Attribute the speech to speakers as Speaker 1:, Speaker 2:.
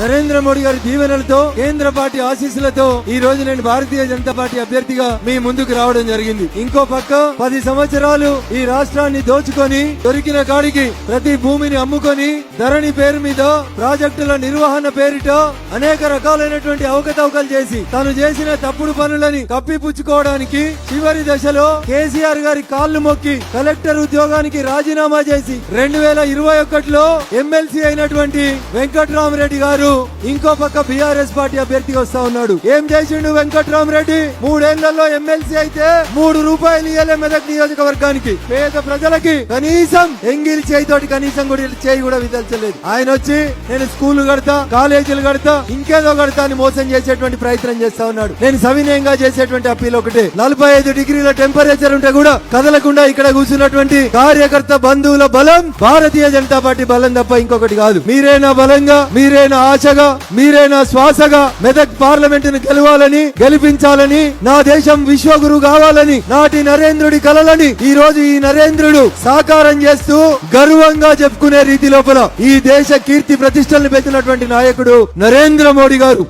Speaker 1: నరేంద్ర మోడీ గారి దీవెనలతో కేంద్ర పార్టీ ఆశీస్సులతో ఈ రోజు నేను భారతీయ జనతా పార్టీ అభ్యర్థిగా మీ ముందుకు రావడం జరిగింది. ఇంకో పక్క పది సంవత్సరాలు ఈ రాష్ట్రాన్ని దోచుకొని దొరికిన కాడికి ప్రతి భూమిని అమ్ముకొని ధరణి పేరు మీద ప్రాజెక్టుల నిర్వహణ పేరిట అనేక రకాలైనటువంటి అవకతవకలు చేసి తాను చేసిన తప్పుడు పనులని కప్పిపుచ్చుకోవడానికి చివరి దశలో కేసీఆర్ గారి కాళ్ళు మొక్కి కలెక్టర్ ఉద్యోగానికి రాజీనామా చేసి రెండు వేల ఇరవై ఒకటిలో ఎమ్మెల్సీ అయినటువంటి వెంకట్రామరెడ్డి గారు ఇంకో పక్క బీఆర్ఎస్ పార్టీ అభ్యర్థిగా వస్తా ఉన్నాడు. ఏం చేసిండు వెంకట్రామరెడ్డి? మూడేళ్ళలో ఎమ్మెల్సీ అయితే మూడు రూపాయలు ఇయ్యలే మెదక్ నియోజకవర్గానికి. పేద ప్రజలకి కనీసం ఎంగిలి చేయితోటి కనీసం కూడా చేయి కూడా విదల్చలేదు. ఆయన వచ్చి నేను స్కూల్ కడతా కాలేజీలు కడతా ఇంకేదో కడతా అని మోసం చేసేటువంటి ప్రయత్నం చేస్తా ఉన్నాడు. నేను సవినయంగా చేసేటువంటి అప్పీల్ ఒకటే. నలభై ఐదు డిగ్రీల టెంపరేచర్ ఉంటే కూడా కదలకుండా ఇక్కడ కూర్చున్నటువంటి కార్యకర్త బంధువుల బలం భారతీయ జనతా పార్టీ బలం తప్ప ఇంకొకటి కాదు. మీరేనా బలంగా మీరేనా ఆశగా మీరే నా శ్వాసగా మెదక్ పార్లమెంట్ను గెలవాలని గెలిపించాలని నా దేశం విశ్వగురు కావాలని నాటి నరేంద్రుడి కలలని ఈ రోజు ఈ నరేంద్రుడు సాకారం చేస్తూ గర్వంగా చెప్పుకునే రీతి లోపల ఈ దేశ కీర్తి ప్రతిష్టలను పెట్టినటువంటి నాయకుడు నరేంద్ర మోడీ గారు.